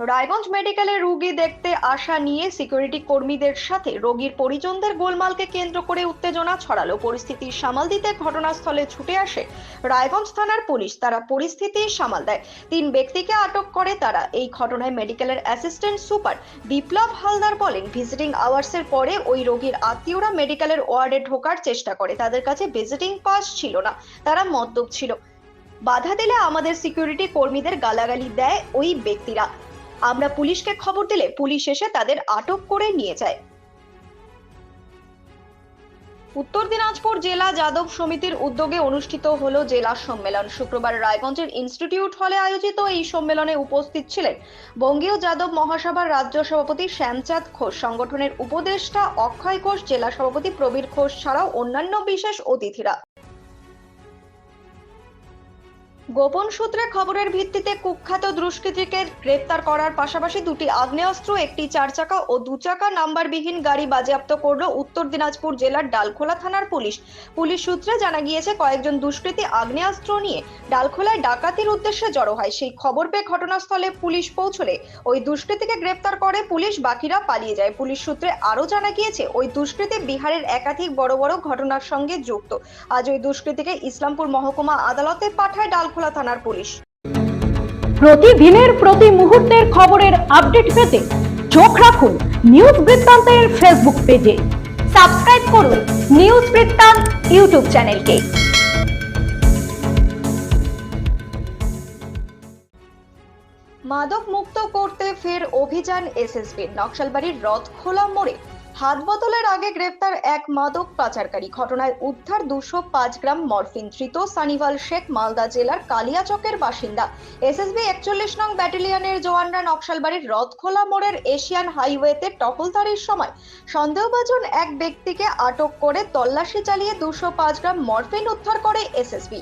রায়গঞ্জ মেডিকেলে রোগী দেখতে আসা নিয়ে সিকিউরিটি কর্মীদের সাথে রোগীর পরিজনদের গোলমালকে কেন্দ্র করে উত্তেজনা ছড়ালো। পরিস্থিতি সামাল দিতে ঘটনাস্থলে ছুটে আসে রায়গঞ্জ থানার পুলিশ। তারা পরিস্থিতি সামাল দেয়। তিন ব্যক্তিকে আটক করে তারা। এই ঘটনায় মেডিকেলের অ্যাসিস্ট্যান্ট সুপার বিপ্লব হালদার বলেন, ভিজিটিং আওয়ার্সের পরে ওই রোগীর আত্মীয়রা মেডিকেলের ওয়ার্ডে ঢোকার চেষ্টা করে। তাদের কাছে ভিজিটিং পাস ছিল না। তারা মদ্যপ ছিল। বাধা দিলে আমাদের সিকিউরিটি কর্মীদের গালাগালি দেয় ওই ব্যক্তিরা। আমরা পুলিশকে খবর দিলে পুলিশ এসে তাদের আটক করে নিয়ে যায়। উত্তর দিনাজপুর জেলা যাদব সমিতির উদ্যোগে অনুষ্ঠিত হলো জেলা সম্মেলন। শুক্রবার রায়গঞ্জের ইনস্টিটিউট হলে আয়োজিত এই সম্মেলনে উপস্থিত ছিলেন বঙ্গীয় যাদব মহাসভার রাজ্য সভাপতি শ্যামচাঁদ ঘোষ, সংগঠনের উপদেষ্টা অক্ষয় ঘোষ, জেলা সভাপতি প্রবীর ঘোষ ছাড়াও অন্যান্য বিশেষ অতিথিরা। গোপন সূত্রে খবরের ভিত্তিতে কুখ্যাত দুষ্কৃতীকে গ্রেপ্তার করার পাশাপাশি দুটি আগ্নেয়াস্ত্র, একটি চার চাকা ও দু চাকা নাম্বারবিহীন গাড়ি বাজেয়াপ্ত করল উত্তর দিনাজপুর জেলার ডালখোলা থানার পুলিশ। পুলিশ সূত্রে জানা গিয়েছে, কয়েকজন দুষ্কৃতী আগ্নেয়াস্ত্র নিয়ে ডালখোলায় ডাকাতির উদ্দেশ্যে জড়ো হয়। সেই খবর পেয়ে ঘটনাস্থলে পুলিশ পৌঁছলে ওই দুষ্কৃতীকে গ্রেপ্তার করে পুলিশ বাকিরা পালিয়ে যায়। পুলিশ সূত্রে আরও জানা গিয়েছে, ওই দুষ্কৃতী বিহারের একাধিক বড় বড় ঘটনার সঙ্গে যুক্ত। আজ ওই দুষ্কৃতীকে ইসলামপুর মহকুমা আদালতে পাঠায় ডালখোলা থানার পুলিশ। প্রতিদিনের প্রতি মুহূর্তের খবরের আপডেট পেতে চোখ রাখুন নিউজ বৃত্তান্তের ফেসবুক পেজে। সাবস্ক্রাইব করুন নিউজ বৃত্তান্ত ইউটিউব চ্যানেলকে। মাদক মুক্ত করতে ফের অভিযান এসএসবির নকশালবাড়ির রথখোলা মোড়ে হাত বদলের আগে গ্রেফতার এক মাদক পাচারকারী। ঘটনায় উদ্ধার দুশো পাঁচ গ্রাম মরফিন, ধৃত সানিভাল শেখ, মালদা জেলার কালিয়াচকের বাসিন্দা। এসএসবি একচল্লিশ নং ব্যাটালিয়নের জওয়ানরা নকশালবাড়ির রথখোলা মোড়ের এশিয়ান হাইওয়েতে টহলদারির সময় সন্দেহভাজন এক ব্যক্তিকে আটক করে তল্লাশি চালিয়ে দুশো পাঁচ গ্রাম মরফিন উদ্ধার করে এসএসবি।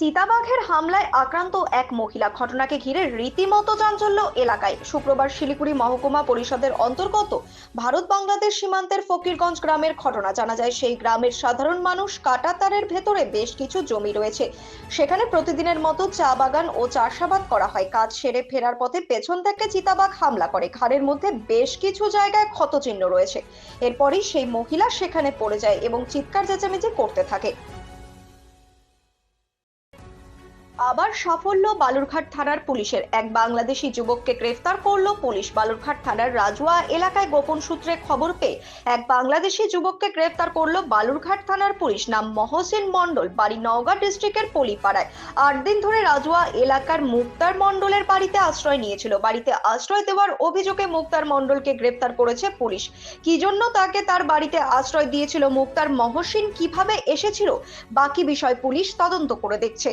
চিতাবাঘের হামলায় আক্রান্ত এক মহিলা। ঘটনাকে ঘিরে রীতিমতো চাঞ্চল্য এলাকায়। শুক্রবার শিলিগুড়ি মহকুমা পরিষদের অন্তর্গত ভারত বাংলাদেশ সীমান্তের ফকিরগঞ্জ গ্রামের ঘটনা জানা যায়। সেই গ্রামের সাধারণ মানুষ কাটাতারের ভেতরে বেশ কিছু জমি রয়েছে। সেখানে প্রতিদিনের মতো চা বাগান ও চাষাবাদ করা হয়। কাজ সেরে ফেরার পথে পেছন থেকে চিতাবাঘ হামলা করে। ঘাড়ের মধ্যে বেশ কিছু জায়গায় ক্ষতচিহ্ন রয়েছে। এরপরই সেই মহিলা সেখানে পড়ে যায় এবং চিৎকার চেঁচামেচি করতে থাকে। আবার সাফল্য বালুরঘাট থানার পুলিশের। এক বাংলাদেশি যুবককে গ্রেফতার করল পুলিশ। বালুরঘাট থানার রাজুয়া এলাকায় গোপন সূত্রে খবর পেয়ে এক বাংলাদেশি যুবককে গ্রেফতার করল বালুরঘাট থানার পুলিশ। নাম মহসিন মণ্ডল, বাড়ি নওগাঁ ডিস্ট্রিক্টের পলিপাড়ায়। আট দিন ধরে রাজুয়া এলাকার মুক্তার মণ্ডলের বাড়িতে আশ্রয় নিয়েছিল। বাড়িতে আশ্রয় দেওয়ার অভিযোগে মুক্তার মণ্ডলকে গ্রেফতার করেছে পুলিশ। কি জন্য তাকে তার বাড়িতে আশ্রয় দিয়েছিল মুক্তার মহসিন? কীভাবে এসেছিল? বাকি বিষয় পুলিশ তদন্ত করে দেখছে।